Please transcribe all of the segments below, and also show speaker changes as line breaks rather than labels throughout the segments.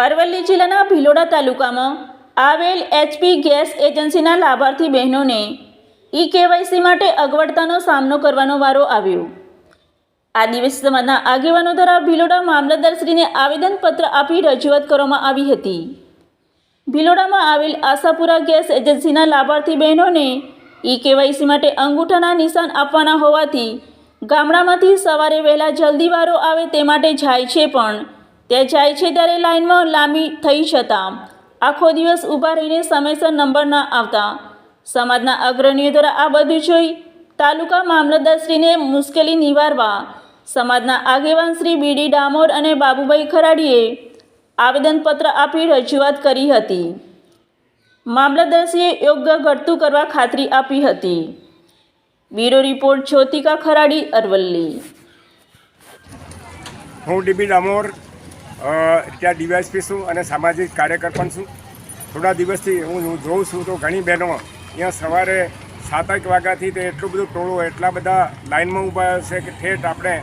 અરવલ્લી જિલ્લાના ભિલોડા તાલુકામાં આવેલ એચપી ગેસ એજન્સીના લાભાર્થી બહેનોને ઈ કેવાયસી માટે અગવડતાનો સામનો કરવાનો વારો આવ્યો. આદિવાસી સમાજના આગેવાનો દ્વારા ભિલોડા મામલતદારશ્રીને આવેદનપત્ર આપી રજૂઆત કરવામાં આવી હતી. ભિલોડામાં આવેલ આશાપુરા ગેસ એજન્સીના લાભાર્થી બહેનોને ઈ કેવાયસી માટે અંગૂઠાના નિશાન આપવાના હોવાથી ગામડામાંથી સવારે વહેલા જલ્દી વારો આવે તે માટે જાય છે પણ તે જાય છે ત્યારે લાઇનમાં લાંબી થઈ જતા. આખો દિવસ ઊભા રહીને સમયસર નંબર ન આવતા. સમાજના અગ્રણીઓ દ્વારા આ બધું જોઈ તાલુકા મામલતદારશ્રીને મુશ્કેલી નિવારવા સમાજના આગેવાન શ્રી બીડી ડામોર અને બાબુભાઈ ખરાડીએ આવેદનપત્ર આપી રજૂઆત કરી હતી. મામલતદારશ્રીએ યોગ્ય ઘટતું કરવા ખાતરી આપી હતી. Bureau report Jyotika Kharadi Aravalli.
હું ડીબી ડામોર ત્યાં ડીવાયસપી છું અને સામાજિક કાર્યકર પણ છું. થોડા દિવસથી હું જોઉં છું તો ઘણી બહેનો અહીંયા સવારે સાત એક વાગ્યાથી તે એટલું બધું ટોળું એટલા બધા લાઇનમાં ઊભા છે કે ઠેઠ આપણે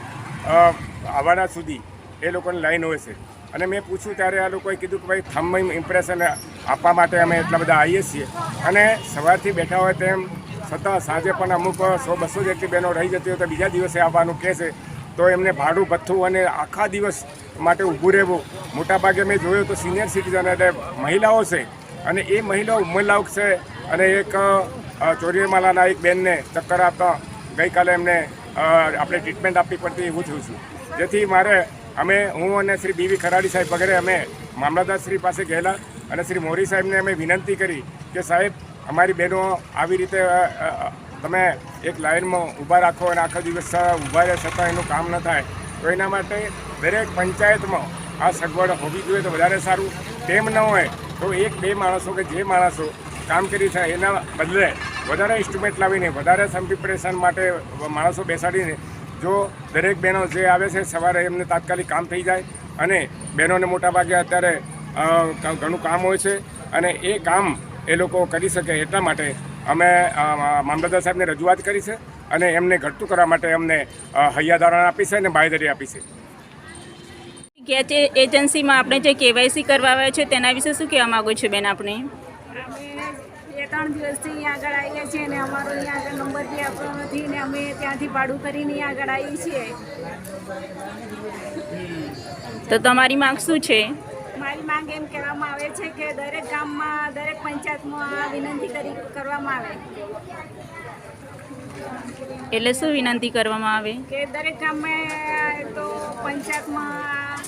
આવવાના સુધી એ લોકોની લાઇન હોય છે. અને મેં પૂછ્યું ત્યારે આ લોકોએ કીધું કે ભાઈ થમ ઇમ્પ્રેશન આપવા માટે અમે એટલા બધા આવીએ છીએ. અને સવારથી બેઠા હોય તેમ છતાં સાંજે પણ અમુક સો બસો જેટલી બહેનો રહી જતી હોય તો બીજા દિવસે આવવાનું કહે છે. તો એમને ભાડું ભથ્થું અને આખા દિવસ માટે ઊભું રહેવું. મોટાભાગે મેં જોયું તો સિનિયર સિટીઝન એટલે મહિલાઓ છે. અને એ મહિલાઓ ઉમરલાઉક છે. અને એક ચોરીમાલાના એક બેનને ચક્કર આપતા ગઈકાલે એમને આપણે ટ્રીટમેન્ટ આપવી પડતી એવું થયું છું. જેથી મારે, અમે, હું અને શ્રી બીવી ખરાડી સાહેબ વગેરે અમે મામલતદાર શ્રી પાસે ગયેલા અને શ્રી મોરી સાહેબને અમે વિનંતી કરી કે સાહેબ, અમારી બહેનો આવી રીતે તમે એક લાઇનમાં ઊભા રાખો અને આખો દિવસ ઊભા રહે છતાં એનું કામ ન થાય, તો એના માટે દરેક પંચાયતમાં આ સગવડ હોવી જોઈએ તો વધારે સારું. તેમ ન હોય તો એક બે માણસો કે જે માણસો કામ કરી છે એના બદલે વધારે ઇન્સ્ટ્રુમેન્ટ લાવીને, વધારે સંપ્રિપરેશન માટે માણસો બેસાડીને જો દરેક બહેનો જે આવે છે સવારે એમને તાત્કાલિક કામ થઈ જાય અને બહેનોને મોટાભાગે અત્યારે ઘણું કામ હોય છે અને એ કામ એ લોકો કરી શકે એટલા માટે અમે મામલતદાર સાહેબને રજૂઆત કરી છે અને એમને ઘટતું કરવા માટે અમને હૈયાધારણ આપી છે અને બાંયધરી આપી છે.
ગેસ એજન્સીમાં આપણે જે કેવાયસી કરવા આવ્યા છે તેના વિશે શું કહેવા માગો છો બેન આપણે
બે ત્રણ દિવસથી અહીંયા આગળ આવીએ છીએ અને અમારો અહીંયા આગળ નંબર બી આપણો નથી ને અમે ત્યાંથી ભાડું કરીને અહીંયા આગળ આવીએ છીએ.
તો તમારી માંગ શું છે?
દરેક પંચાયતમાં આ વિનંતી કરી કરવામાં આવે.
એટલે શું વિનંતી કરવામાં આવે?
કે દરેક ગામમાં તો પંચાયતમાં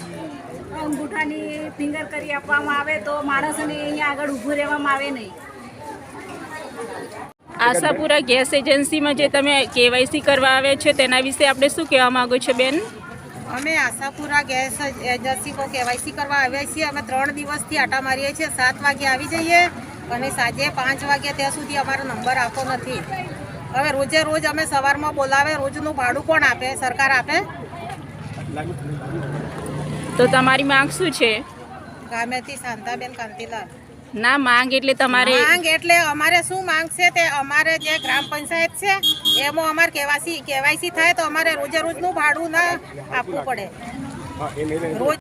અંગૂઠાની ફિંગર કરી આપવામાં આવે તો માણસને અહીંયા આગળ ઊભું રહેવામાં આવે નહીં.
આશાપુરા ગેસ એજન્સીમાં જે તમે કેવાયસી કરવા આવે છે તેના વિશે આપણે શું કહેવા માગો છો બેન?
અમે આશાપુરા ગેસ એજન્સી પર કેવાયસી કરવા આવ્યા છીએ. અમે ત્રણ દિવસથી આટા મારીએ છીએ. સાત વાગે આવી જઈએ અને સાંજે પાંચ વાગે ત્યાં સુધી અમારો નંબર આપતો નથી. હવે રોજે રોજ અમે સવારમાં બોલાવે રોજનું ભાડું કોણ આપે? સરકાર આપે?
તો તમારી માંગ શું છે?
ગામેથી શાંતાબેન કાંતિલાલ.
ના માંગ એટલે તમારે
માંગ એટલે અમારે શું માંગ છે તે અમારે જે ગ્રામ પંચાયત છે એમાં અમારે કેવાયસી કેવાયસી થાય તો અમારે રોજે રોજનું ભાડું ના આપવું પડે. રોજ